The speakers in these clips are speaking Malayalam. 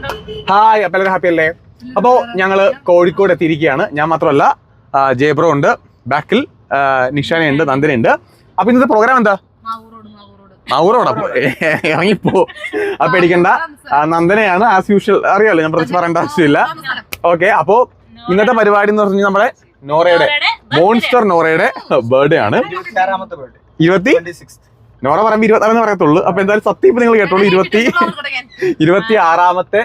ഹായ് അപ്പം എല്ലാവരും ഹാപ്പി അല്ലേ? അപ്പോ ഞങ്ങൾ കോഴിക്കോട് എത്തിയിരിക്കുകയാണ്. ഞാൻ മാത്രമല്ല ആ, ജയബ്രോ ഉണ്ട്. ബാക്കിൽ നിഷാനയുണ്ട് നന്ദനുണ്ട് അപ്പൊ ഇന്നത്തെ പ്രോഗ്രാം എന്താ? മൗറോട് അപ്പൊ ഇറങ്ങിപ്പോ. അപ്പൊ പേടിക്കണ്ട. ആ, നന്ദനയാണ് ആസ് യൂഷ്വൽ അറിയാലോ ഞാൻ പ്രത്യേകിച്ച് പറയേണ്ട ആവശ്യമില്ല. ഓക്കെ അപ്പോ ഇന്നത്തെ പരിപാടി എന്ന് പറഞ്ഞാൽ നമ്മുടെ നോറയുടെ മോൺസ്റ്റർ നോറയുടെ ബർത്ത്ഡേ ആണ്. ഇരുപത്തി സിക്സ് നോറ പറയുമ്പോൾ ഇരുപത്താറെന്ന് പറയത്തുള്ളൂ. അപ്പൊ എന്തായാലും സത്യം ഇപ്പൊ നിങ്ങൾ കേട്ടോളൂ. ഇരുപത്തി ഇരുപത്തി ആറാമത്തെ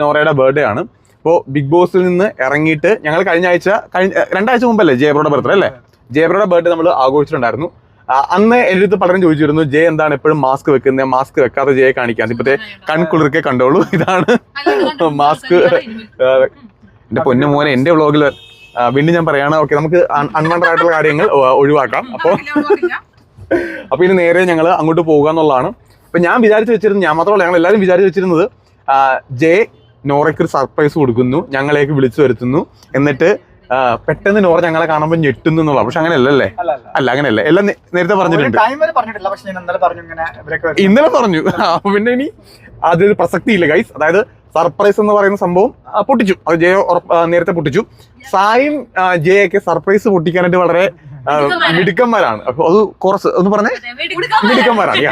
നോറയുടെ ബർത്ത്ഡേ ആണ്. അപ്പോൾ ബിഗ് ബോസിൽ നിന്ന് ഇറങ്ങിയിട്ട് ഞങ്ങൾ കഴിഞ്ഞ ആഴ്ച കഴിഞ്ഞ രണ്ടാഴ്ച മുമ്പല്ലേ ജയബ്രോയുടെ ബർത്ത്ഡേ അല്ലേ? ജയബ്രോയുടെ ബർത്ത്ഡേ നമ്മൾ ആഘോഷിച്ചിട്ടുണ്ടായിരുന്നു. അന്ന് എന്റെ അടുത്ത് പലരും ചോദിച്ചിരുന്നു ജയ എന്താണ് എപ്പോഴും മാസ്ക് വെക്കുന്നത് മാസ്ക് വെക്കാതെ ജയെ കാണിക്കാൻ? ഇപ്പത്തെ കൺകുളിർക്കെ കണ്ടോളൂ. ഇതാണ് മാസ്ക് എന്റെ പൊന്നു മോനെ എന്റെ വ്ളോഗിൽ വീണ്ടും ഞാൻ പറയാണ്. ഓക്കെ നമുക്ക് അൺവണ്ടർ ആയിട്ടുള്ള കാര്യങ്ങൾ ഒഴിവാക്കാം. അപ്പോൾ അപ്പൊ ഇനി നേരെ ഞങ്ങൾ അങ്ങോട്ട് പോകുക എന്നുള്ളതാണ്. അപ്പൊ ഞാൻ വിചാരിച്ചു വെച്ചിരുന്നത് ഞാൻ മാത്രമല്ല ഞങ്ങൾ എല്ലാവരും വിചാരിച്ചു വെച്ചിരുന്നത് ജെ നോറയ്ക്ക് ഒരു സർപ്രൈസ് കൊടുക്കുന്നു ഞങ്ങളേക്ക് വിളിച്ചു വരുത്തുന്നു എന്നിട്ട് പെട്ടെന്ന് നോറ ഞങ്ങളെ കാണുമ്പോൾ ഞെട്ടുന്നു എന്നുള്ള പക്ഷെ അങ്ങനെയല്ലല്ലേ? അല്ല അങ്ങനെയല്ല. എല്ലാം നേരത്തെ പറഞ്ഞിട്ടുണ്ട്. ഇന്നലെ പറഞ്ഞു അപ്പൊ പിന്നെ ഇനി അതിൽ പ്രസക്തി ഇല്ല ഗൈസ് അതായത് സർപ്രൈസ് എന്ന് പറയുന്ന സംഭവം പൊട്ടിച്ചു. അത് ജയ നേരത്തെ പൊട്ടിച്ചു. സായും ജയൊക്കെ സർപ്രൈസ് പൊട്ടിക്കാനായിട്ട് വളരെ മിടുക്കന്മാരാണ്. അപ്പൊ അത് കോറസ് ഒന്ന് പറഞ്ഞേ? മിടുക്കന്മാരാണ്.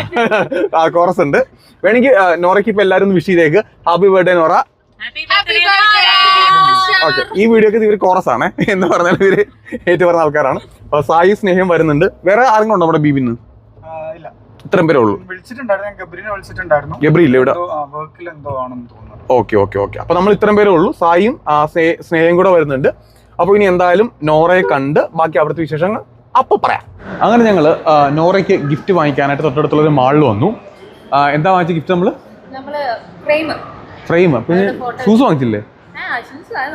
ആ കോറസ് ഉണ്ട് വേണമെങ്കിൽ നോറയ്ക്ക് ഇപ്പൊ എല്ലാവരും ഒന്ന് വിഷ് ചെയ്തേക്ക്. Happy birthday Nora. ഓക്കെ ഈ വീഡിയോക്ക് ഇവർ കോറസ് ആണ്. എന്ന് പറഞ്ഞാൽ ഇവർ ഏറ്റവും പറഞ്ഞ ആൾക്കാരാണ്. സായി സ്നേഹം വരുന്നുണ്ട്. വേറെ ആരെങ്കിലും ഉണ്ടോ നമ്മുടെ ബീബിന്ന്? ഇത്രയും പേരേ ഉള്ളൂ. വിളിച്ചിട്ടുണ്ടായിരുന്നു ഞാൻ ഗബ്രിനെ വിളിച്ചിട്ടുണ്ടായിരുന്നു. ഗബ്രി ഇല്ല ഇവിടെ വർക്കിൽ എന്തോ ആണെന്ന് തോന്നുന്നു. Okay okay okay. അപ്പൊ നമ്മൾ ഇത്രയും പേരേ ഉള്ളൂ. സായും സ്നേഹം സ്നേഹയും കൂടെ വരുന്നുണ്ട്. അപ്പൊ ഇനി എന്തായാലും നോറയെ കണ്ട് ബാക്കി അവിടുത്തെ വിശേഷങ്ങൾ അപ്പൊ പറയാം. അങ്ങനെ ഞങ്ങൾ നോറയ്ക്ക് ഗിഫ്റ്റ് വാങ്ങിക്കാനായിട്ട് തൊട്ടടുത്തുള്ള ഒരു മാളിൽ വന്നു എന്താ വാങ്ങിച്ച ഗിഫ്റ്റ് നമ്മൾ? നമ്മൾ ഫ്രെയിം ഫ്രെയിം പിന്നെ ഷൂസ് വാങ്ങിച്ചില്ലേ?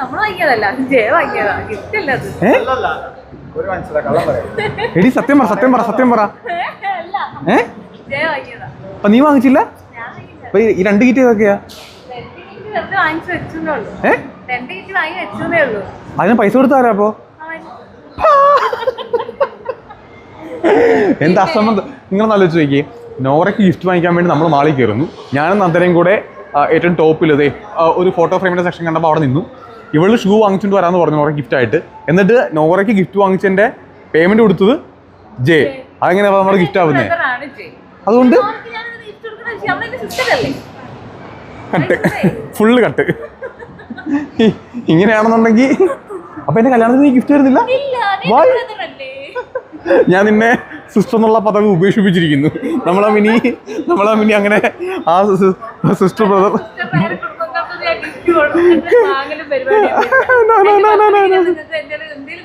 നമ്മൾ വാങ്ങിയതല്ല. ജയ വാങ്ങിയതാ. ഗിഫ്റ്റ് അല്ല അത്. അല്ലല്ല ഒരു മനസ്സിലാ കള്ളം പറയാം. എടി സത്യം പറ സത്യം പറ സത്യം പറ. ഏ? അപ്പൊ നീ വാങ്ങിച്ചില്ല. അപ്പൊ ഈ- രണ്ട് കിറ്റ് ഏതൊക്കെയാ? ഏ? അതിന് പൈസ കൊടുത്താരാ അപ്പോ? എന്താ അസംബന്ധം? നിങ്ങൾ ആലോചിച്ച് നോക്കി നോറയ്ക്ക് ഗിഫ്റ്റ് വാങ്ങിക്കാൻ വേണ്ടി നമ്മൾ മാളിൽ കയറുന്നു. ഞാനും നന്ദനയും കൂടെ ഏറ്റവും ടോപ്പിലതേ ഒരു ഫോട്ടോ ഫ്രെയിമിന്റെ സെക്ഷൻ കണ്ടപ്പോൾ അവിടെ നിന്നു. ഇവൾ ഷൂ വാങ്ങിച്ചുകൊണ്ട് വരാമെന്ന് പറഞ്ഞു നോറ ഗിഫ്റ്റ് ആയിട്ട്. എന്നിട്ട് നോറയ്ക്ക് ഗിഫ്റ്റ് വാങ്ങിച്ചതിന്റെ പേയ്മെന്റ് കൊടുത്തത് ജെ. അതെങ്ങനെ നമ്മുടെ ഗിഫ്റ്റ് ആവുന്നേ? അതുകൊണ്ട്? കട്ട്. ഫുള്ള് കട്ട് ഇങ്ങനെയാണെന്നുണ്ടെങ്കിൽ അപ്പൊ എന്റെ കല്യാണത്തിന് നീ ഗിഫ്റ്റ് വരുന്നില്ല? ഞാൻ നിന്നെ സിസ്റ്റർ എന്നുള്ള പദവി ഉപേക്ഷിപ്പിച്ചിരിക്കുന്നു. നമ്മളാ മിനി നമ്മളാ മിനി അങ്ങനെ ആ സിസ്റ്റർ ബ്രദർ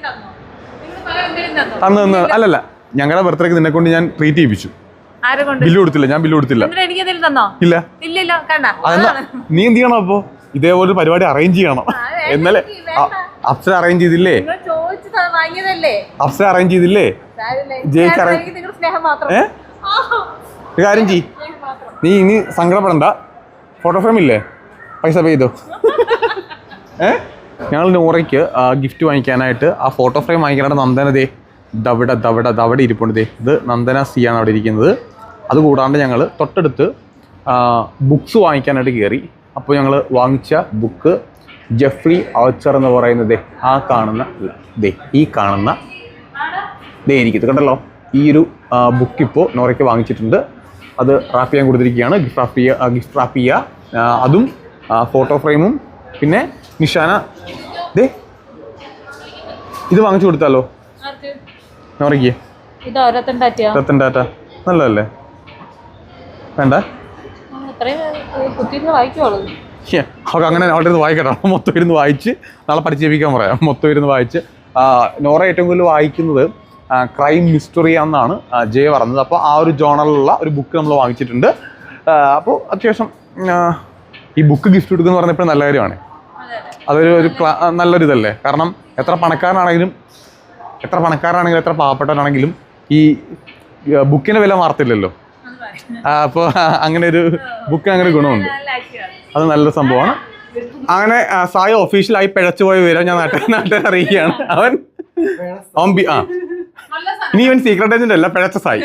തന്നോ അന്ന് അന്ന് അല്ലല്ല ഞങ്ങളുടെ ബർത്ത്ഡേക്ക് നിന്നെ കൊണ്ട് ഞാൻ ട്രീറ്റ് ചെയ്യിപ്പിച്ചു. ബില്ല് കൊടുത്തില്ല ഞാൻ ബില്ല് കൊടുത്തില്ല. ഇല്ല. നീ എന്ത് ചെയ്യണം അപ്പോ? ഇതേപോലെ പരിപാടി അറേഞ്ച് ചെയ്യണം. എന്നാലെ എന്നാലേ അപ്സര അറേഞ്ച് ചെയ്തില്ലേ? അപ്സര അറേഞ്ച് ചെയ്തില്ലേ. ജയിക്ക് എനിക്ക് അറിയാം. എനിക്ക് നിങ്ങളുടെ സ്നേഹം മാത്രം. ഏ? ആ, ഒരു കാര്യം ചെയ് നീ ഇനി സങ്കടപ്പെടണ്ട. ഫോട്ടോ ഫ്രെയിം ഇല്ലേ? പൈസ പേ ചെയ്തോ? ഏ? ഞങ്ങൾ നോറയ്ക്ക് ഗിഫ്റ്റ് വാങ്ങിക്കാനായിട്ട് ആ ഫോട്ടോ ഫ്രെയിം വാങ്ങിക്കാനായിട്ട് നന്ദന ദേ. ദവിട ദവിട ദവിടെ ഇരിപ്പുണ്ട് ഇത് നന്ദന സി ആണ് അവിടെ ഇരിക്കുന്നത്. അതുകൂടാണ്ട് ഞങ്ങൾ തൊട്ടടുത്ത് ബുക്സ് വാങ്ങിക്കാനായിട്ട് കയറി അപ്പോൾ ഞങ്ങൾ വാങ്ങിച്ച ബുക്ക് ജെഫ്രി ഔച്ചർ എന്ന് പറയുന്നത് ആ കാണുന്ന ദേ ഈ കാണുന്ന ദേ എനിക്കിത് കണ്ടല്ലോ. ഈ ഒരു ബുക്ക് ഇപ്പോൾ നോറയ്ക്ക് വാങ്ങിച്ചിട്ടുണ്ട്. അത് റാപ്പ് ചെയ്യാൻ കൊടുത്തിരിക്കുകയാണ്. ഗിഫ്റ്റ് റാപ്പ് ചെയ്യുക ഗിഫ്റ്റ് റാപ്പ് ചെയ്യുക അതും ഫോട്ടോ ഫ്രെയിമും പിന്നെ നിഷാന ദേ ഇത് വാങ്ങിച്ചു കൊടുത്താലോ? ഇത് ടാറ്റ നല്ലതല്ലേ? വേണ്ട? അങ്ങനെ അവിടെ ഇരുന്ന് വായിക്കട്ടെ മൊത്തം ഇരുന്ന് വായിച്ച് നാളെ പഠിച്ചേപ്പിക്കാൻ പറയാം. മൊത്തം ഇരുന്ന് വായിച്ച്. നോറ ഏറ്റവും കൂടുതൽ വായിക്കുന്നത് ക്രൈം മിസ്റ്ററി എന്നാണ് ജയ പറഞ്ഞത്. അപ്പോൾ ആ ഒരു ജോണറിലുള്ള ഒരു ബുക്ക് നമ്മൾ വാങ്ങിച്ചിട്ടുണ്ട്. അപ്പോൾ അത്യാവശ്യം ഈ ബുക്ക് ഗിഫ്റ്റ് കൊടുക്കുന്ന പറഞ്ഞപ്പോൾ നല്ല കാര്യമാണ്. അതൊരു ഒരു നല്ലൊരിതല്ലേ? കാരണം എത്ര പണക്കാരനാണെങ്കിലും എത്ര പണക്കാരാണെങ്കിലും എത്ര പാവപ്പെട്ടവരാണെങ്കിലും ഈ ബുക്കിന്റെ വില മാറത്തില്ലല്ലോ. അപ്പോൾ അങ്ങനെ ഒരു ബുക്ക് അങ്ങനെ ഒരു ഗുണമുണ്ട്. അത് നല്ല സംഭവമാണ്. അങ്ങനെ സായി ഒഫീഷ്യലായി പിഴച്ചു പോയ വിവരം ഞാൻ നാട്ടിൽ നാട്ടിൽ അറിയിക്കുകയാണ് അവൻ ഓംബി ആ. നല്ല സാധനം. ഇനി ഇവൻ സീക്രട്ട് ഏജന്റ് അല്ല പിഴച്ച സായി.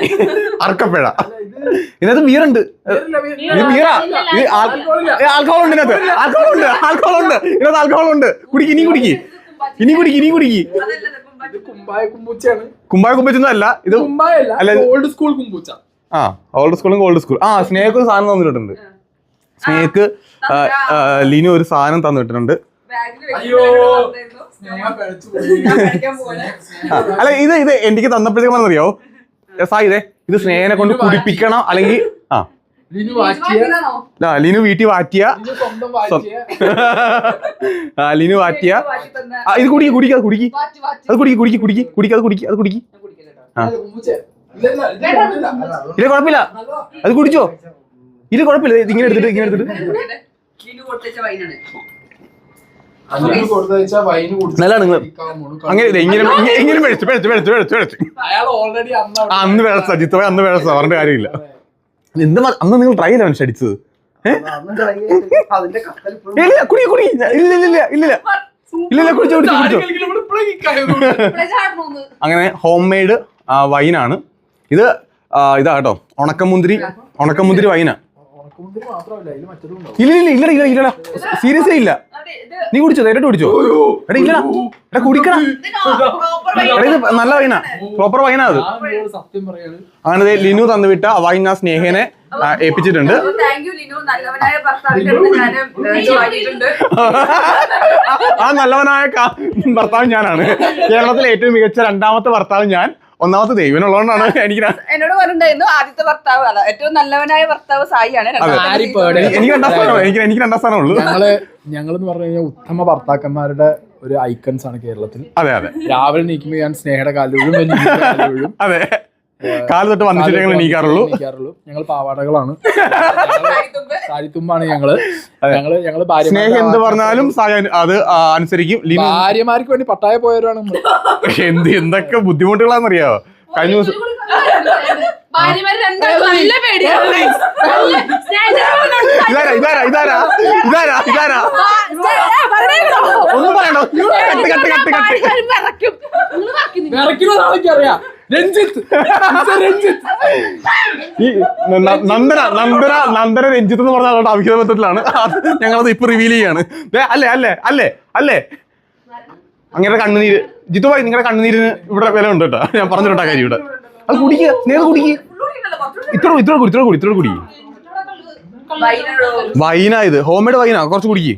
അർക്കപ്പിഴ. ഇതിനകത്ത് ബീറുണ്ട് ഇത് ആൽക്കഹോൾ ഉണ്ട് ഇതിനകത്ത് ആൽക്കഹോൾ ഉണ്ട് ആൽക്കഹോൾ ഉണ്ട് ഇതിനകത്ത്. ആൽക്കഹോൾ ഉണ്ട് കുടിക്ക് ഇനി കുടിക്ക്. ഇനി കുടിക്ക് ഇനി കുടിക്ക്. കുമ്പായ കുമ്പച്ചൊന്നും അല്ല ഇത് അല്ല, ഇത്- ഓൾഡ് സ്കൂൾ കുമ്പൂച്ച. ആ ഓൾഡ് സ്കൂളും ഓൾഡ് സ്കൂൾ ആ സ്നേഹക്ക് ഒരു സാധനം തന്നിട്ടുണ്ട്. സ്നേഹക്ക് ലിനു ഒരു സാധനം തന്നിട്ടുണ്ട്. അല്ല ഇത് ഇത് എനിക്ക് തന്നപ്പോഴത്തേക്കും അറിയോ സായി ഇതേ ഇത് സ്നേഹനെ കൊണ്ട് കുടിപ്പിക്കണം അല്ലെങ്കിൽ ആ. ലിനു വാറ്റിയ. വാറ്റിയതാണോ? ആ, ലിനു വീട്ടിൽ വാറ്റിയ. ലിനു വാറ്റിയ. ഇത് കുടിക്ക് കുടിക്ക അത് കുടിക്ക്. വാറ്റി, വാറ്റി. അത് കുടിക്ക് കുടിക്ക് കുടിക്ക് കുടിക്ക അത് കുടിക്ക് അത് കുടിക്ക്. ഇല്ല, കുഴപ്പമില്ല. അത് കുടിച്ചോ. ഇത് കുഴപ്പമില്ല. ഇത് ഇങ്ങനെ എടുത്തിട്ട് ഇങ്ങനെ എടുത്തിട്ട്. അങ്ങനെ നല്ലതാണ് നിങ്ങൾ. ഇങ്ങനെ ഇങ്ങനെ- ഇങ്ങനെ മേടിച്ചു മേടിച്ചു മേടിച്ചു മേടിച്ചു മേടിച്ചു. ഓൾറെഡി അന്ന് അവിടെ ആ, അന്ന് വേഴച്ച പറഞ്ഞ കാര്യമില്ല. എന്ത് അന്ന് നിങ്ങൾ ട്രൈ ചെയ്ത മനുഷ്യ അടിച്ചത് ഇല്ല കുടി കുടി. ഇല്ല ഇല്ല ഇല്ല ഇല്ല കുടിച്ചോ കുടിച്ചോ കുടിച്ചോ. അങ്ങനെ ഹോം മെയ്ഡ് വൈനാണ് ഇത് ഇതാ കേട്ടോ. ഉണക്കമുന്തിരി ഉണക്കമുന്തിരി വൈനാ ഇല്ല ഇല്ല ഇല്ല ഇല്ല ഇല്ലടാ സീരിയസ്ലി ഇല്ല. അതെ, നീ കുടിച്ചോ നേരിട്ട് കുടിച്ചോ? എടാ ഇല്ലടാ എടാ കുടിക്കടാ. ഇത് എടാ ഇത് നല്ല വൈനാ പ്രോപ്പർ വൈനാ അത്. അങ്ങനെ ദേ ലിനു തന്നുവിട്ട വൈന ആ സ്നേഹനെ ആ, ഏൽപ്പിച്ചിട്ടുണ്ട്. ആ നല്ലവനായ ഭർത്താവ് ഞാനാണ്. കേരളത്തിലെ ഏറ്റവും മികച്ച രണ്ടാമത്തെ ഭർത്താവ് ഞാൻ. ഒന്നാമത്തെ ദൈവനുള്ളതുകൊണ്ടാണ് എനിക്ക് എന്നോട് പറഞ്ഞിട്ടുണ്ടായിരുന്നു ആദ്യത്തെ ഭർത്താവ് അതാ. ഏറ്റവും നല്ലവനായ ഭർത്താവ് സായിയാണ്. എനിക്ക് രണ്ടാം സ്ഥാനം എനിക്ക് എനിക്ക് രണ്ടാം ഞങ്ങൾ ഞങ്ങളെന്ന് പറഞ്ഞു കഴിഞ്ഞാൽ ഉത്തമ ഭർത്താക്കന്മാരുടെ ഒരു ഐക്കൺസ് ആണ് കേരളത്തിൽ. അതെ അതെ. രാവിലെ നീക്കുമ്പോൾ ഞാൻ സ്നേഹയുടെ കാലുകളും കാലുകളും അതെ. കാൽ തൊട്ട് വന്നിട്ട് ഞങ്ങൾ എണീക്കാറുള്ളൂ. ഞങ്ങൾ പാവാടകളാണ്. സാരിത്തുമ്പാണ് ഞങ്ങൾ. ഞങ്ങൾ ഞങ്ങൾ സ്നേഹം എന്ത് പറഞ്ഞാലും അത് അനുസരിക്കും. ഭാര്യമാർക്ക് വേണ്ടി പട്ടായ പോയവരാണ് എന്ത് എന്തൊക്കെ ബുദ്ധിമുട്ടുകളാണെന്നറിയാവോ കഴിഞ്ഞ ദിവസം. ഇതാരാ ഇതാരാ ഇതാരാ? ഇതാരാ ഇതാരാ? ഒന്നും പറയണോ കട്ട് കട്ട് കട്ട് കട്ട്. വിറയ്ക്കുന്ന ആളൊക്കെ അറിയാം രഞ്ജിത്ത്. രഞ്ജിത്ത്. ഈ നന്ദന നന്ദന നന്ദന രഞ്ജിത്ത് എന്ന് പറഞ്ഞ ആളുടെ അഭിഹിത ബന്ധത്തിലാണ്. അത് ഞങ്ങളത് ഇപ്പൊ റിവീൽ ചെയ്യാണ്. അല്ലേ അല്ലേ അല്ലേ അല്ലേ? അങ്ങനെ കണ്ണുനീര്. ജിത്തു ഭായി നിങ്ങളുടെ കണ്ണുനീരിന് ഇവിടെ വില ഉണ്ട് കേട്ടോ. ഞാൻ പറഞ്ഞിട്ടാ കാര്യം ഇവിടെ. അത് കുടിക്കുക നേരെ കുടിക്കുക ഇത്ര ഇത്ര കുടി ഇത്ര കുടി ഇത്ര കുടി? വൈനാ ഇത് ഹോം മെയ്ഡ് വൈനാ കുറച്ച് കുടിക്ക്.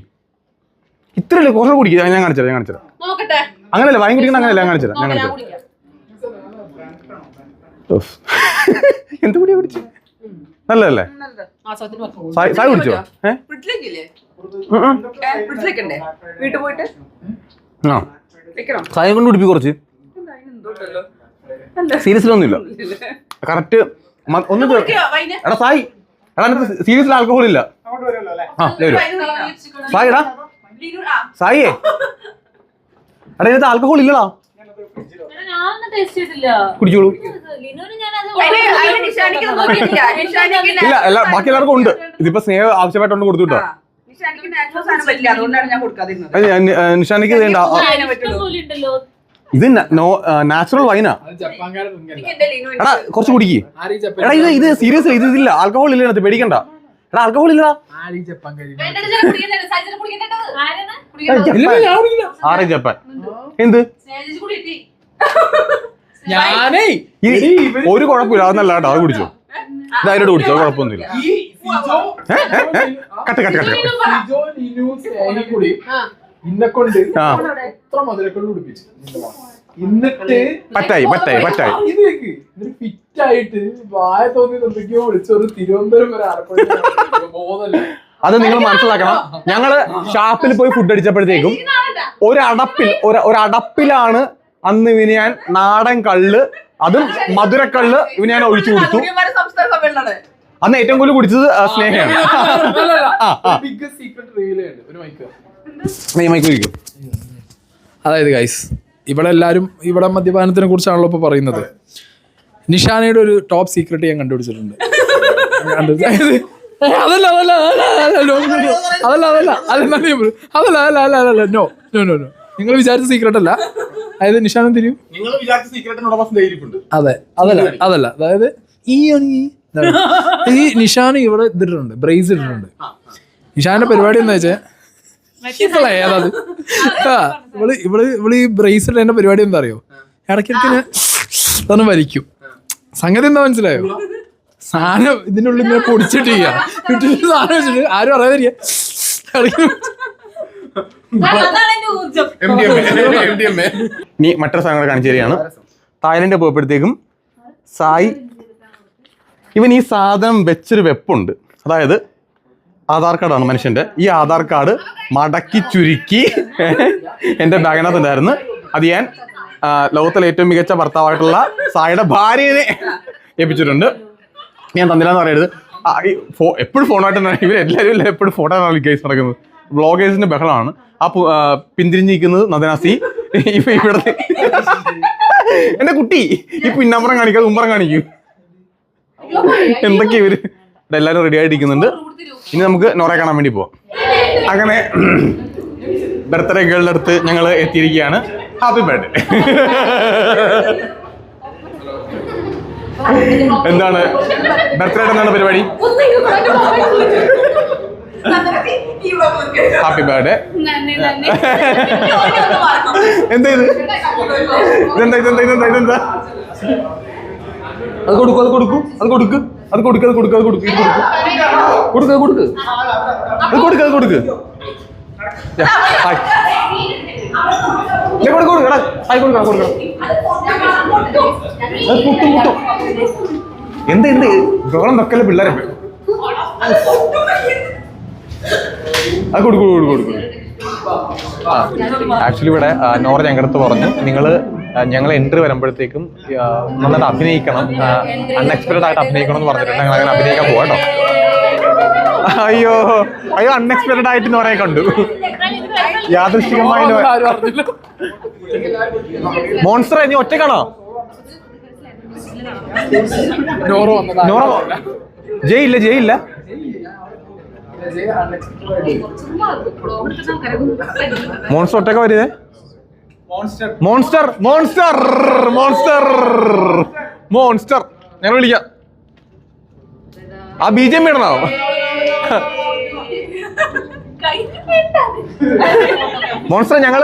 ഇത്രയല്ലേ കുറച്ച് കുടിക്കുക ഞാൻ കാണിച്ചത് ഞാൻ കാണിച്ചത് നോക്കട്ടെ. അങ്ങനല്ലേ വൈൻ കുടിക്കണം അങ്ങനല്ല ഞാൻ കാണിച്ചത് ഞാൻ കാണിച്ചത്. എന്ത് കുടിയാ കുടിച്ചു? നല്ലതല്ലേ? സായി കുടിച്ചോ? ആ. വെക്കണം. സായം കൊണ്ട് കുടിപ്പി കുറച്ച്. സീരിയസിലൊന്നുമില്ല. കറക്റ്റ് ഒന്ന് എടാ സായി. എടാ സീരിയസിൽ ആൽക്കഹോൾ ഇല്ല. ആ ദേ വരൂ. വൈന് സായി എടാ. സായിയേ. എടാ ഇതിനകത്ത് ആൽക്കഹോൾ ഇല്ലടാ. കുടിച്ചോളൂ. ഇല്ല. എല്ലാ ബാക്കി എല്ലാവർക്കും ഉണ്ട്. ഇതിപ്പോ സ്നേഹം ആവശ്യമായിട്ടുണ്ട് കൊടുത്തു കേട്ടോ ആ, നിഷാനിക്ക് നാച്ചുറൽ സാധനം അതുകൊണ്ടാണ് ഞാൻ കൊടുക്കാതിരുന്നത്. അത് ഞാൻ, ആ, നിഷാനിക്ക് ഇത് വേണ്ട ഇത് നാച്ചുറൽ വൈനാ എടാ കുറച്ച് കുടിക്ക്. ആര് ജപ്പാൻ എടാ ഇത് ഇത് സീരിയസ് ഇത് ഇതില്ല. ആൽക്കഹോൾ ഇല്ല പേടിക്കണ്ട. എടാ ആൽക്കഹോൾ ഇല്ലടാ. ആരെ ജപ്പാൻ എന്ത്. ഞാനേ ഒരു കുഴപ്പമില്ല. അതൊന്നല്ല കേട്ടോ അത് കുടിച്ചോ. ഇതായിട്ട് കുടിച്ചോ. കുഴപ്പമൊന്നുമില്ല? കട്ട് കട്ട് കട്ട് എത്ര മുതലക്കൊണ്ട് കുടിപ്പിച്ചു. എന്നിട്ട് പറ്റായി പറ്റായി പറ്റായി. ഫിറ്റ് ആയിട്ട് വായ തോന്നി എന്തൊക്കെയോ വിളിച്ച ഒരു തിരുവനന്തപുരം വരെ അത് നിങ്ങൾ മനസ്സിലാക്കണം. ഞങ്ങൾ ഷാപ്പിൽ പോയി ഫുഡ് അടിച്ചപ്പോഴത്തേക്കും ഒരടപ്പിൽ ഒരടപ്പിലാണ് ഒരു ഒരു അടപ്പിലാണ് അന്ന് ഇവന് ഞാൻ നാടൻ കള്ള് അതും മധുരക്കള്ള് ഇവന് ഞാൻ ഒഴിച്ചു കൊടുത്തു. അന്ന് ഏറ്റവും കൂടുതൽ കുടിച്ചത് സ്നേഹയാണ് അതായത് ഗൈസ് ഇവിടെ എല്ലാവരും ഇവിടെ മദ്യപാനത്തിനെ കുറിച്ചാണല്ലോ ഇപ്പോൾ പറയുന്നത് നിഷാനയുടെ ഒരു ടോപ്പ് സീക്രട്ട് ഞാൻ കണ്ടുപിടിച്ചിട്ടുണ്ട് കണ്ടുപിടിച്ച- അതല്ല അതല്ല അതല്ല. അതല്ല അതല്ല അതല്ല അതല്ല അതല്ല അതല്ല അതല്ല നോ നോ നോ നോ നിങ്ങൾ വിചാരിച്ച സീക്രട്ട് അല്ല. അതായത് നിഷാനം തിരിയും നിങ്ങൾ വിചാരിച്ച ധൈര്യമുണ്ട്. അതെ അതല്ല അതല്ല. അതായത് ഈ ഈ നിഷാന് നിഷാൻ ഇവിടെ ഇതിട്ടുണ്ട് ബ്രേസ് ഇട്ടിട്ടുണ്ട്. നിഷാന്റെ പരിപാടി എന്താ വെച്ചാൽ ഇവളെ ഏതാത് ആ ഇവൾ ഇവൾ ഇവൾ ഈ ബ്രേസ് ഇട്ടതിന്റെ പരിപാടി എന്താ അറിയോ? ഇടയ്ക്കിടയ്ക്ക് തന്നെ വലിക്കും. സംഗതി എന്താ മനസ്സിലായോ? സാധനം ഇതിനുള്ളിൽ ഇങ്ങനെ പൊടിച്ചിട്ട് ചെയ്യാ. ഇട്ടിട്ട് സാധനം വെച്ചിട്ട് ആരും അറിയാതിരിക്കുക ഇനി മറ്റൊരു സാധനങ്ങൾ കാണിച്ചു തരികയാണ്. തായ്ലൻഡ് പോയപ്പോഴത്തേക്കും സായി ഇവൻ ഈ സാധനം വെച്ചൊരു വെപ്പുണ്ട്. അതായത് ആധാർ കാർഡാണ് മനുഷ്യന്റെ. ഈ ആധാർ കാർഡ് മടക്കി ചുരുക്കി എന്റെ ബാഗിനകത്ത് ഉണ്ടായിരുന്നു. അത് ഞാൻ ലോകത്തിലെ ഏറ്റവും മികച്ച ഭർത്താവായിട്ടുള്ള സായിയുടെ ഭാര്യനെ ഏൽപ്പിച്ചിട്ടുണ്ട്. ഞാൻ തന്നില്ലാന്ന് പറയരുത്. ആ, ഈ ഫോ എപ്പോഴും ഫോണായിട്ട് ഇവരെല്ലാവരും എപ്പോഴും ഫോട്ടോ ആണ് കേസ് നടക്കുന്നത്. വ്ളോഗേഴ്സിന്റെ ബഹളമാണ്. ആ പിന്തിരിഞ്ഞിരിക്കുന്നത് നദനാസി ഇപ്പൊ ഇവിടെ എന്റെ കുട്ടി ഈ പിന്നമ്പറം കാണിക്കാതെ ഉമ്പറം കാണിക്കൂ. എന്തൊക്കെയാ ഇവർ? എല്ലാവരും റെഡി ആയിട്ടിരിക്കുന്നുണ്ട്. ഇനി നമുക്ക് നോറെ കാണാൻ വേണ്ടി പോവാം. അങ്ങനെ ബർത്ത്ഡേ ഗേളുടെ അടുത്ത് ഞങ്ങൾ എത്തിയിരിക്കുകയാണ്. ഹാപ്പി ബർത്ത്ഡേ എന്താണ്? ബർത്ത്ഡേ എന്താണ് പരിപാടി? ഹാപ്പി ബർത്ത്ഡേ എന്താ ഇത്? ഇതെന്താ ഇതെന്താ ഇതെന്താ ഇതെന്താ? അത് കൊടുക്കും അത് കൊടുക്കും അത് കൊടുക്ക്. അത് കൊടുക്ക് അത് കൊടുക്ക് അത് കൊടുക്ക് കൊടുക്ക്. കൊടുക്ക് അത് കൊടുക്ക്. അത് കൊടുക്ക് അത് കൊടുക്ക്. ദേ, ഹായ്. കൊടുക്കണം കൊടുക്കണം അത് പൊട്ടും പൊട്ടും. എന്ത് എന്ത് ബഹളം വെക്കല്ലേ പിള്ളേരെ? അത് കൊടുക്കൂ കൊടുക്കൂ കൊടുക്കൂ ആ ആക്ച്വലി ഇവിടെ നോറ ഞങ്ങളുടെ പറഞ്ഞു. നിങ്ങൾ ഞങ്ങൾ എൻട്രി വരുമ്പോഴത്തേക്കും നന്നായിട്ട് അഭിനയിക്കണം. അൺഎക്സ്പെക്റ്റഡ് ആയിട്ട് അഭിനയിക്കണം എന്ന് പറഞ്ഞിട്ടുണ്ട്. ഞങ്ങൾ അങ്ങനെ അഭിനയിക്കാൻ പോകട്ടോ അയ്യോ അയ്യോ അൺഎക്സ്പെക്റ്റഡ് ആയിട്ട് നോറയെ കണ്ടു. യാദൃശികമായി മോൺസ്റ്റർ നീ ഒറ്റക്കാണോ നോറോ നോറോ ജയില്ല ജയ് ഇല്ല ജയ് ഇല്ല മോൺസ്റ്റർ ഒറ്റക്ക വരുന്നേ? മോൺസ്റ്റർ. മോൺസ്റ്റർ മോൺസ്റ്റർ മോൺസ്റ്റർ ഞങ്ങൾ വിളിക്കാം. ആ ബി ജെ പി ഇടണോ? മോൺസ്റ്റർ ഞങ്ങൾ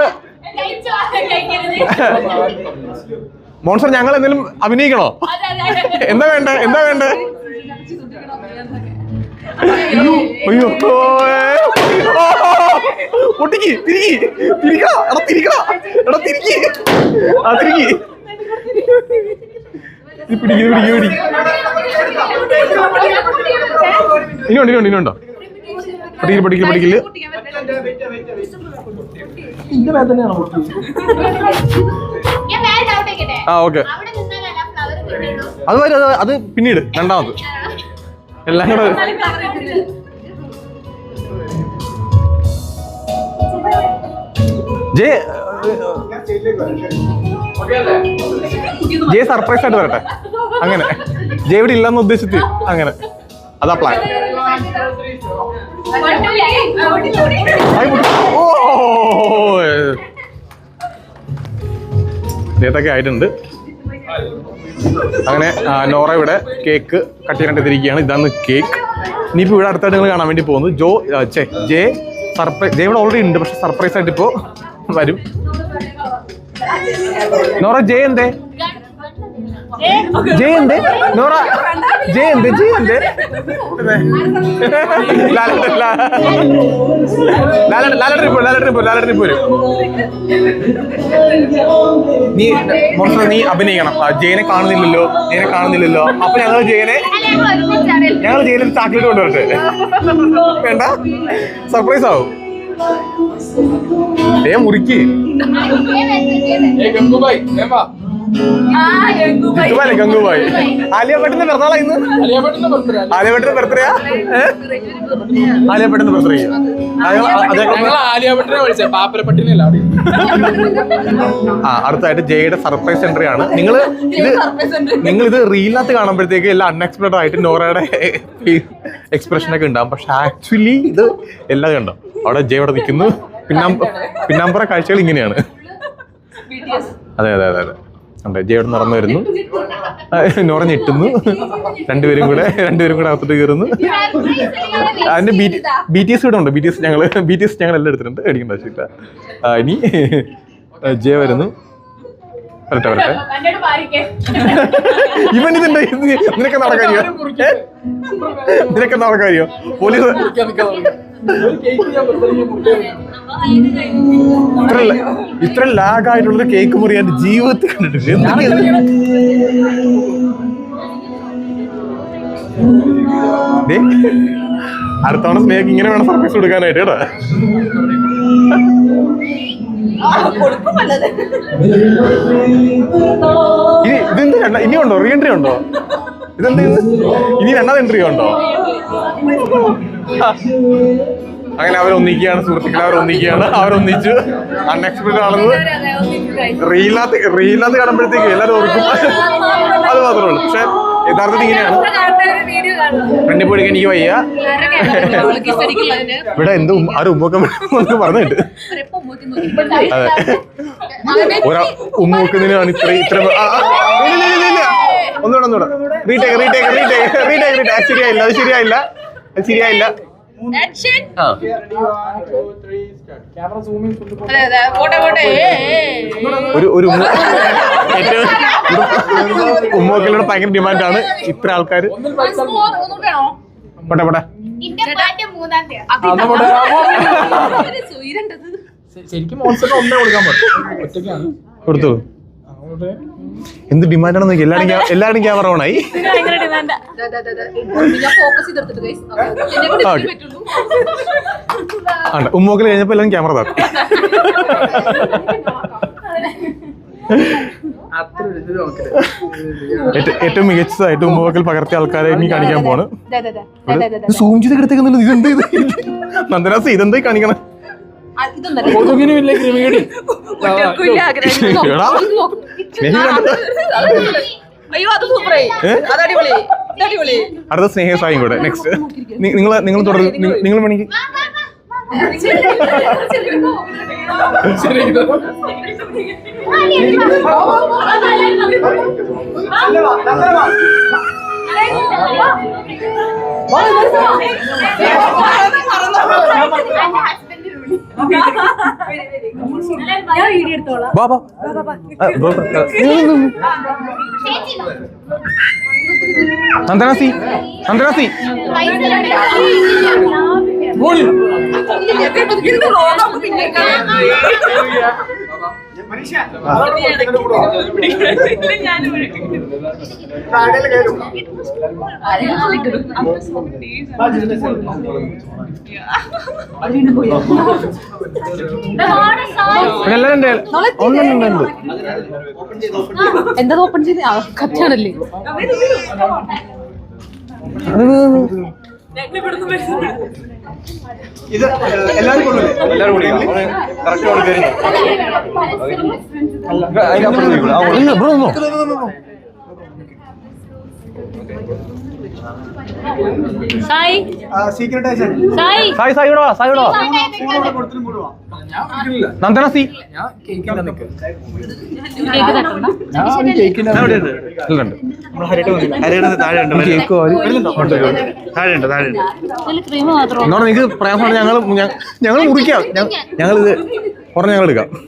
മോൺസ്റ്റർ ഞങ്ങൾ എന്തെങ്കിലും അഭിനയിക്കണോ എന്താ വേണ്ടേ? എന്താ വേണ്ടേ? അയ്യോ. അയ്യോ. പൊട്ടിക്ക്. തിരികി. തിരിക്കടാ എടാ തിരിക്കടാ എടാ തിരികി. ആ തിരികി. ഇത് പിടിക്ക് പിടിക്ക് പിടിക്ക് ഇനിയുണ്ട് ഇനിയുണ്ട് ഇനിയുണ്ടോ? പഠിക്കില്ല പഠിക്കില്ല പഠിക്കില്ല ആ ഓക്കെ. അത് വരും അത് അത് പിന്നീട്. രണ്ടാമത്. എല്ലാം കൂടെ ജെ ജെ സർപ്രൈസ് ആയിട്ട് വരട്ടെ. അങ്ങനെ. ജെ ഇവിടെ ഇല്ലെന്ന് ഉദ്ദേശിച്ച്. അങ്ങനെ. അതാ പ്ലാൻ ഓ ഇതൊക്കെ ആയിട്ടുണ്ട്. അങ്ങനെ നോറ ഇവിടെ കേക്ക് കട്ട് ചെയ്യാണ്ടിരിക്കുകയാണ് ഇതാണ് കേക്ക്. ഇനിയിപ്പോൾ ഇവിടെ അടുത്തായിട്ട് നിങ്ങൾ കാണാൻ വേണ്ടി പോകുന്നു ജോ ചേ ജെ സർപ്രൈസ് ജെ ഇവിടെ ഓൾറെഡി ഉണ്ട് പക്ഷെ സർപ്രൈസ് ആയിട്ട് ഇപ്പോൾ വരും. നോറ ജെ എന്തേ? ജെ എന്തേ നോറ ജയന്ത് ജയന്ത്. നീ നീ അഭിനയിക്കണം. ജയനെ കാണുന്നില്ലല്ലോ ജയനെ കാണുന്നില്ലല്ലോ. അപ്പൊ ഞങ്ങൾ ജയനെ ഞങ്ങൾ ജയനെ ചാക്ലേറ്റ് കൊണ്ടുവരട്ടെ. വേണ്ട. സർപ്രൈസ് ആവും. ഏ മുറിക്ക്. ഏ. ഗംഗുബായ്. ഗംഗുബായി. ആലിയ ഭട്ടിന്റെ പിറന്നാളാ ഇന്ന്? അലിയ ഭട്ടിന്റെ birthday ആ. ആലിയ ഭട്ടിന്റെ ബർത്ത്ഡേയാ ആലിയ ഭട്ടിന്റെ ബർത്ത്ഡേ ആ അടുത്തായിട്ട് ജയുടെ സർപ്രൈസ് എൻട്രി ആണ്. നിങ്ങൾ ഇത് നിങ്ങൾ ഇത് റീലിനകത്ത് കാണുമ്പോഴത്തേക്ക് എല്ലാം അൺഎക്സ്പെക്ടഡ് ആയിട്ട് നോറയുടെ എക്സ്പ്രഷൻ ഒക്കെ ഉണ്ടാവും. പക്ഷെ ആക്ച്വലി ഇത് എല്ലാം കണ്ടോ? അവിടെ ജയ അവിടെ നിൽക്കുന്നു. പിന്നാമ്പ പിന്നാമ്പറ കാഴ്ചകൾ ഇങ്ങനെയാണ്. അതെ അതെ അതെ അതെ. ഉണ്ട് ജെ അവിടെ നടന്നു വരുന്നു ആ, നോറ ഞെട്ടുന്നു രണ്ടുപേരും കൂടെ രണ്ടുപേരും കൂടെ അകത്തോട്ട് കയറുന്നു. അതിന്റെ ബി ടി എസ് ഇവിടെ ഉണ്ട്. ബി ടി എസ് ഞങ്ങൾ ബി ടി എസ് ഞങ്ങൾ എല്ലാം എടുത്തിട്ടുണ്ട്. മേടിക്കേണ്ട ആവശ്യമില്ല. ഇനി ജയ വരുന്നു. വരട്ടെ വരട്ടെ. ഇവൻ ഇതിന്റെ ഇത് നിനക്ക് നടക്കാരിയോ? നിനക്ക് നടക്കാരിയോ പോലീസ് ഇത്ര ഇത്ര ലാഗായിട്ടുള്ളൊരു കേക്ക് മുറി എന്റെ ജീവിതത്തിൽ കണ്ടിട്ടില്ല. അടുത്തവണ സ്നേഹം ഇങ്ങനെ വേണം സർവീസ് കൊടുക്കാനായിട്ട് കേട്ടോ. ഇനി ഇതെന്ത് രണ്ട ഇനി ഉണ്ടോ? റീ എൻട്രി ഉണ്ടോ? ഇതെന്ത് ഇനി രണ്ടാമത് എൻട്രി ഉണ്ടോ. അങ്ങനെ അവരൊന്നിക്കുകയാണ് സുഹൃത്തുക്കൾ സുഹൃത്തുക്കളെ അവരൊന്നിച്ച് അൺഎക്സ്പെക്ടഡ് ആണെന്ന് റീലാത്ത് റീലാത്ത് കാണുമ്പോഴത്തേക്ക് എല്ലാവരും ഓർക്കും. അത് മാത്രമേ ഉള്ളൂ. പക്ഷെ യഥാർത്ഥത്തിൽ ഇങ്ങനെയാണ്. പോയി എനിക്ക് വയ്യ. ഇവിടെ എന്തോ ആരും ഉമ്മൊക്കെ പറഞ്ഞിട്ട്. അതെ. ഒരാ ഉമ്മ വെക്കുന്നതിനാണ് ഇത്ര ഇത്ര. ഒന്നുകൂടെ ഒന്നുകൂടെ. Retake retake retake retake retake ശരിയായില്ല അത് ശരിയായില്ല അത് ശരിയായില്ല. ഒരു ഒരു ഉമ്മ ഏറ്റവും ഉമ്മോക്കലിനോട് ഭയങ്കര ഡിമാൻഡാണ്. ഇത്ര ആൾക്കാർ പോട്ടെ പോട്ടെ. ശരിക്കും ഒന്നേ കൊടുക്കാൻ പറ്റും. ഒറ്റയ്ക്കാണ്. കൊടുത്തു. എന്ത് ഡിമാൻഡാണെന്ന് നോക്കി എല്ലാവരും എല്ലാരും എല്ലാവരും ക്യാമറ ഓൺ ആയി. ആണ് ഉമ്മോക്കൽ കഴിഞ്ഞപ്പോ എല്ലാവരും ക്യാമറ നോക്കരുത് ഏറ്റവും- ഏറ്റവും മികച്ചതായിട്ട് ഉമ്മോക്കൽ പകർത്തിയ ആൾക്കാരെ ഇനി കാണിക്കാൻ പോണ്. സൂം ചെയ്ത് കിടത്തേക്കുന്നുണ്ട് ഇതെന്ത് ഇത്? നന്ദനാസ് ഇതെന്തായി കാണിക്കണം? കൊതുകിനും ഇല്ല ക്രിമികടി എടാ, സ്നേഹി കണ്ടത്? അയ്യോ അത് സൂപ്പറായി? അത് അടിപൊളി അടുത്ത സ്നേഹ സായും കൂടെ നെക്സ്റ്റ് നിങ്ങൾ നിങ്ങൾ തുടർന്ന് നിങ്ങൾ- വേണമെങ്കിൽ ഞാൻ നിന്ന്. നന്ദനാസി നന്ദനാസി. ഉണ്ട് എന്താ ഓപ്പൺ ചെയ്ത്? കച്ചാണല്ലേ ഇത് എല്ലാവരും കൊണ്ടുവരും എല്ലാവരും കൂടി കറക്റ്റ് ബ്രോ ഒന്നോ സായി. സായി. സായി സായി ഇവിടെ വാ സായി ഇവിടെ വാ. നന്ദന സി. എന്നോട് നിങ്ങൾക്ക് പ്രയാസമാണ് ഞങ്ങൾ ഞങ്ങൾ മുറിക്കാം. ഞങ്ങൾ ഇത് ഉടനെ ഞങ്ങൾ എടുക്കാം.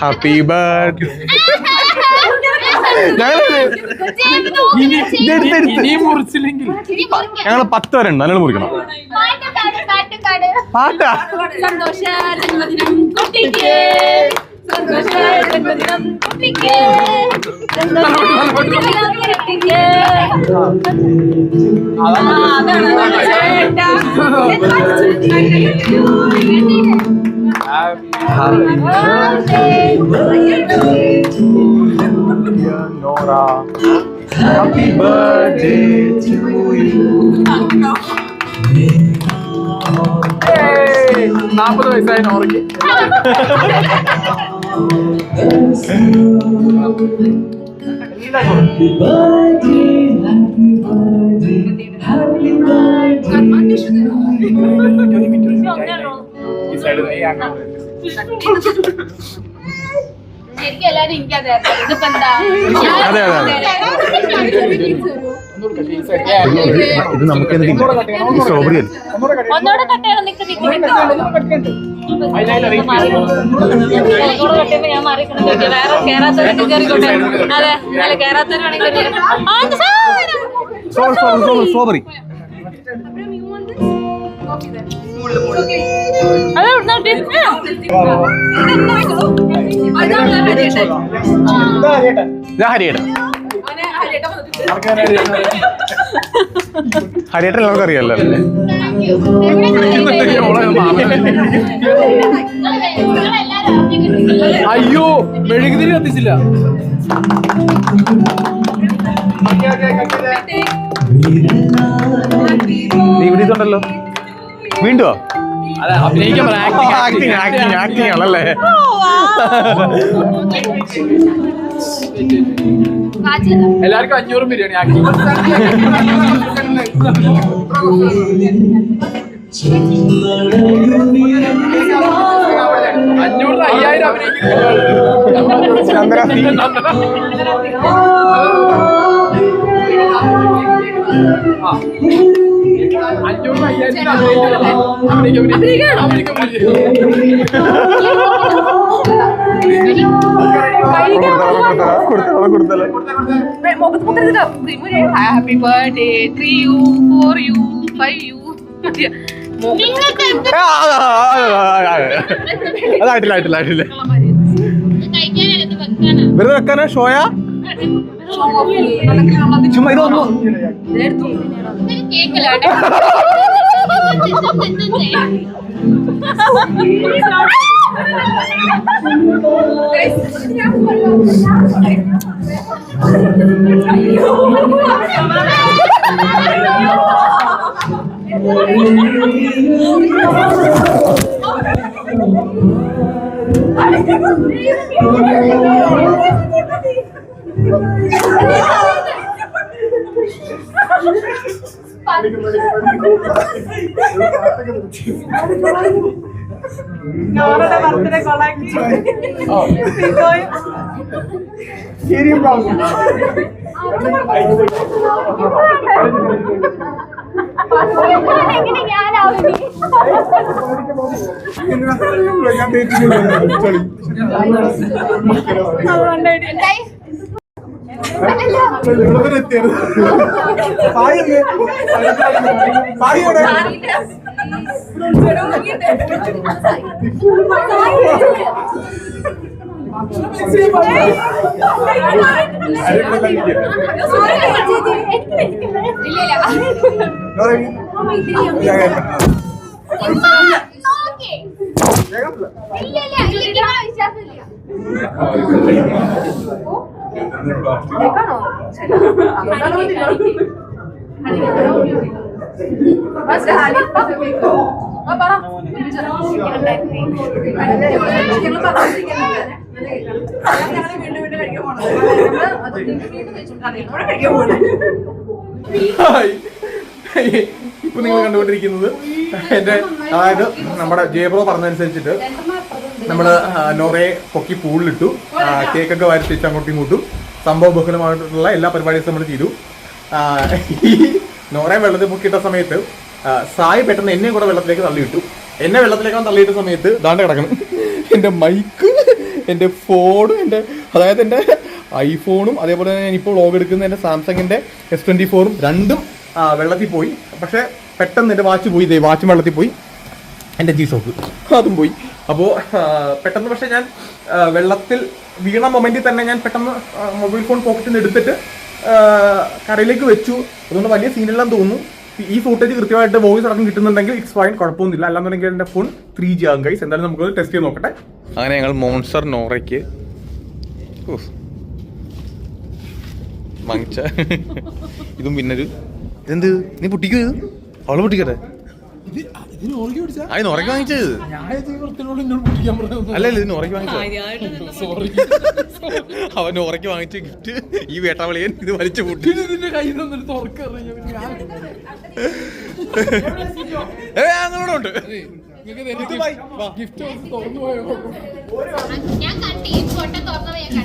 ഹാപ്പി ബർത്ത്ഡേ ഞങ്ങൾ ഇതെടുത്ത് എടുത്ത് മുറിക്കണം. പാട്ടാ? ഞങ്ങൾ പത്ത് വരെ ഉണ്ട് ഞങ്ങൾ മുറിക്കണം പാട്ടാ സന്തോഷ ജന്മദിനം കുട്ടിക്ക് സന്തോഷ ജന്മദിനം കുട്ടിക്ക് സന്തോഷ കുട്ടിക്ക് ഹാപ്പി ബർത്ത്ഡേ ടു You നാപ്പത് വയസ്സായ നോറയ്ക്ക് ശരിക്കും എല്ലാരും എനിക്കത് ഇതിപ്പോ എന്താ അതെ, അതെ, ഇത് നമുക്ക് സ്ട്രോബെറി അല്ലേ ഒന്നോടെ കട്ട് ചെയ്യണം നിക്ക് നിക്ക് നിക്ക് ഒന്നോടെ കട്ട് ചെയ്യുമ്പോ ഞാൻ മാറിക്കണം വേറെ കേറാത്തവരൊക്കെ കയറിക്കോട്ടെ അതെ അല്ല കേറാത്തവരാണെങ്കിൽ സ്ട്രോബെറി അതെ ഹരിയേട്ടൻ? ഹരിയേട്ടൻ. എല്ലാവർക്കും അറിയാലോ അല്ലേ? അയ്യോ മെഴുകുതിരി കത്തിച്ചില്ല. നീ ഇവിടെ ഇതുണ്ടല്ലോ. ആക്ടിങ് ആക്ടിങ് ആക്ടിങ് ആണല്ലേ? എല്ലാവർക്കും അഞ്ഞൂറും ബിരിയാണി ആക്കി. അഞ്ഞൂറ് അയ്യായിരം. അഞ്ഞൂറ് happy birthday three you four you five you. അതായിട്ടില്ല ആയിട്ടില്ല ആയിട്ടില്ല. വെറുതെ വെക്കാനാ? ഷോയാ? சும்மா இது வந்து Thank you. പ്രോബ്ലം എങ്ങനെ ഞാനാവും ഞാൻ തേച്ചിട്ടുണ്ട് ചളി ഇവിടെ ഇല്ല എത്തിയത് സായി എവിടെ ഇപ്പൊ നിങ്ങൾ കണ്ടുകൊണ്ടിരിക്കുന്നത് എന്റെ അതായത് നമ്മുടെ ജയപ്രോ പറഞ്ഞതനുസരിച്ചിട്ട് നമ്മൾ ആ, നോറയെ പൊക്കി പൂളിലിട്ടു. കേക്കൊക്കെ വാരി തിരിച്ച് അങ്ങോട്ടും ഇങ്ങോട്ടും. സംഭവ ബഹുലമായിട്ടുള്ള എല്ലാ പരിപാടിയും നമ്മൾ ചെയ്തു. ഈ നോറയെ വെള്ളത്തിൽ പൊക്കിയിട്ട സമയത്ത് സായി പെട്ടെന്ന് എന്നെ കൂടെ വെള്ളത്തിലേക്ക് തള്ളിയിട്ടു. എന്നെ വെള്ളത്തിലേക്കാണ് തള്ളിയിട്ട സമയത്ത് ദാണ്ട് കിടക്കണം എന്റെ മൈക്ക് എന്റെ ഫോണും എന്റെ അതായത് എന്റെ ഐഫോണും അതേപോലെ തന്നെ ഞാനിപ്പോൾ വ്ളോഗ് എടുക്കുന്ന എന്റെ സാംസങ്ങിന്റെ എസ് ട്വന്റി ഫോറും രണ്ടും വെള്ളത്തിൽ പോയി. പക്ഷെ പെട്ടെന്ന് എന്റെ വാച്ച് പോയി ദേ വാച്ചും വെള്ളത്തിൽ പോയി. എന്റെ ജി ഷോക്ക് അതും പോയി. അപ്പോൾ പെട്ടെന്ന് പക്ഷെ ഞാൻ വെള്ളത്തിൽ വീണ മൊമെന്റിൽ തന്നെ ഞാൻ പെട്ടെന്ന് മൊബൈൽ ഫോൺ പോക്കറ്റിൽ നിന്ന് എടുത്തിട്ട് കരയിലേക്ക് വെച്ചു. അതുകൊണ്ട് വലിയ സീനെല്ലാം തോന്നുന്നു. ഈ ഫുട്ടേജ് കൃത്യമായിട്ട് വോയിസ് അടക്കം കിട്ടുന്നുണ്ടെങ്കിൽ ഇറ്റ്സ് ഫൈൻ കുഴപ്പമൊന്നുമില്ല. അല്ലാന്നുണ്ടെങ്കിൽ എന്റെ ഫോൺ ത്രീ ജി ആകും കൈസ് എന്തായാലും നമുക്ക് ടെസ്റ്റ് ചെയ്ത് നോക്കട്ടെ. അങ്ങനെ ഞങ്ങൾ മോൺസ്റ്റർ നോറയ്ക്ക്. വാങ്ങിച്ച ഇതും പിന്നൊരു ഇതെന്ത്? നീ പൊട്ടിക്കോ ഇത്? അവൾ പൊട്ടിക്കട്ടെ? അതിന് ഉറക്കി വാങ്ങിച്ചത്. അല്ലല്ല ഇതിന് ഉറക്കി വാങ്ങിച്ചത്. സോറി അവൻ ഉറക്കി വാങ്ങിച്ച ഗിഫ്റ്റ് ഈ വേട്ടാവളിയൻ ഇത് വലിച്ചു കൂട്ടി. ഇതിന്റെ കയ്യിൽ ഏ അങ്ങോട്ട് ഉണ്ട്. ഗിഫ്റ്റ് തുറന്നു പോയോ ഞാൻ കണ്ടി ഈ ഫോട്ടോ തുറന്നത് ഞാൻ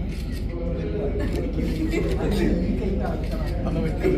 അറിയാം അവൾക്ക്